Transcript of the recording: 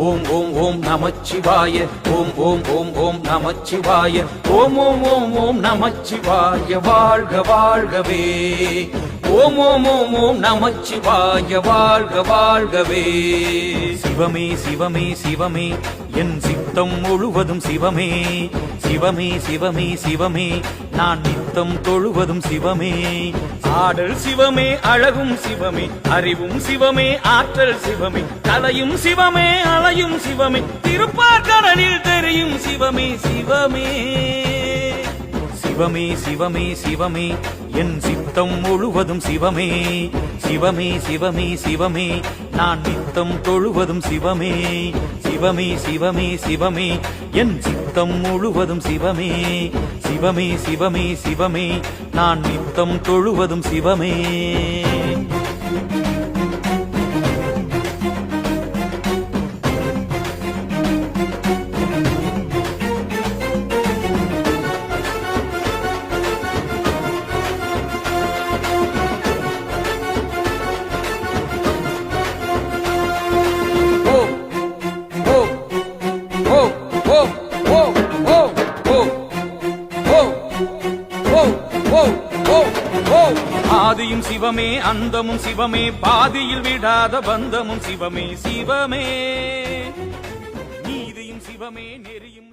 ஓம் ஓம் ஓம் நமச்சிவாய. ஓம் ஓம் ஓம் ஓம் நமச்சிவாய. ஓம் ஓம் ஓம் ஓம் நமச்சிவாய. வாழ்க வாழ்கவே. ஓம் ஓம் ஓம் ஓம் நமச்சிவாய. வாழ்க வாழ்கவே. சிவமே சிவமே சிவமே. என் சித்தம் முழுவதும் சிவமே. சிவமே சிவமே சிவமே. நான் நித்தம் தொழுவதும் சிவமே. ஆடல் சிவமே அழகும் சிவமே. அறிவும் சிவமே ஆற்றல் சிவமே. கலையும் சிவமே அலையும் சிவமே. திருப்பார்கடலில் தெரியும் சிவமே சிவமே. சிவமே சிவமே சிவமே. என் சித்தம் முழுவதும் சிவமே. சிவமே சிவமே சிவமே. நான் நித்தம் தொழுவதும் சிவமே. சிவமே சிவமே சிவமே. என் சித்தம் முழுவதும் சிவமே. சிவமே சிவமே சிவமே. நான் நித்தம் தொழுவதும் சிவமே. ஆதியும் சிவமே அந்தமும் சிவமே பாதியில் விடாத பந்தமும் சிவமே சிவமே. நீதியும் சிவமே நெறியும்